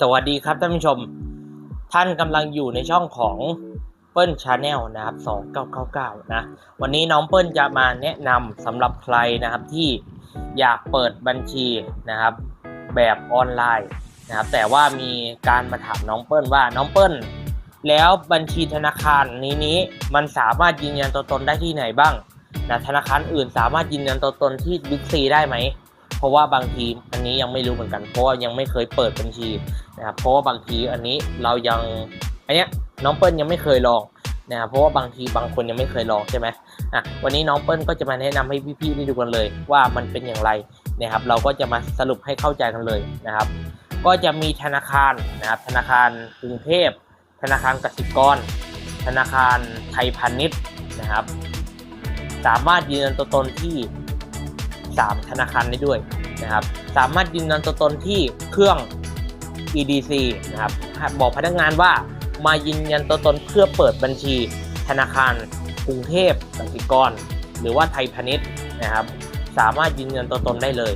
สวัสดีครับท่านผู้ชม ท่านกำลังอยู่ในช่องของเปิ้ลชาแนลนะครับ2999นะวันนี้น้องเปิ้ลจะมาแนะนำสำหรับใครนะครับที่อยากเปิดบัญชีนะครับ แบบออนไลน์นะครับแต่ว่ามีการมาถามน้องเปิ้ลว่าน้องเปิ้ลแล้วบัญชีธนาคารนี้นี้มันสามารถยืนยันตัวตนได้ที่ไหนบ้างนะธนาคารอื่นสามารถยืนยันตัวตนที่บิ๊กซีได้ไหม เพราะว่าบางทีอันนี้ยังไม่รู้เหมือนกัน เพราะว่ายังไม่เคยเปิดบัญชีนะครับเพราะว่าบางทีอันนี้เรายังอันเนี้ยน้องเปิ้ลยังไม่เคยลองนะครับเพราะว่าบางทีบางคนยังไม่เคยลองใช่ไหมอะวันนี้น้องเปิ้ลก็จะมาแนะนำให้พี่ๆได้ดูกันเลย ว่ามันเป็นอย่างไรนะครับ เราก็จะมาสรุปให้เข้าใจกันเลยนะครับ ก็จะมีธนาคารนะครับธนาคารกรุงเทพ ธนาคารกสิกร ธนาคารไทยพาณิชย์นะครับ สามารถยืนยันตัวตนที่ 3 ธนาคารได้ด้วยนะครับ สามารถยืนยันตัวตนที่เครื่อง EDC นะครับ บอกพนักงานว่ามายืนยันตัวตนเพื่อเปิดบัญชี ธนาคารกรุงเทพกสิกร หรือว่าไทยพาณิชย์นะครับ สามารถยืนยันตัวตนได้เลย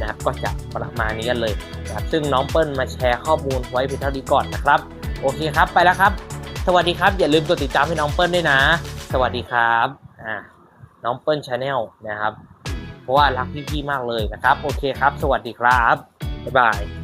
นะครับ ก็จะประมาณนี้กันเลยนะครับซึ่งน้องเปิ้ลมาแชร์ข้อมูลไว้เพียงเท่านี้ก่อนนะครับ โอเคครับไปแล้วครับ สวัสดีครับ อย่าลืมกดติดตามให้น้องเปิ้ลด้วยนะ สวัสดีครับอ่าน้องเปิ้ลชาแนลนะครับ เพราะว่ารักพี่ๆมากเลยนะครับ โอเคครับ สวัสดีครับ บ๊ายบาย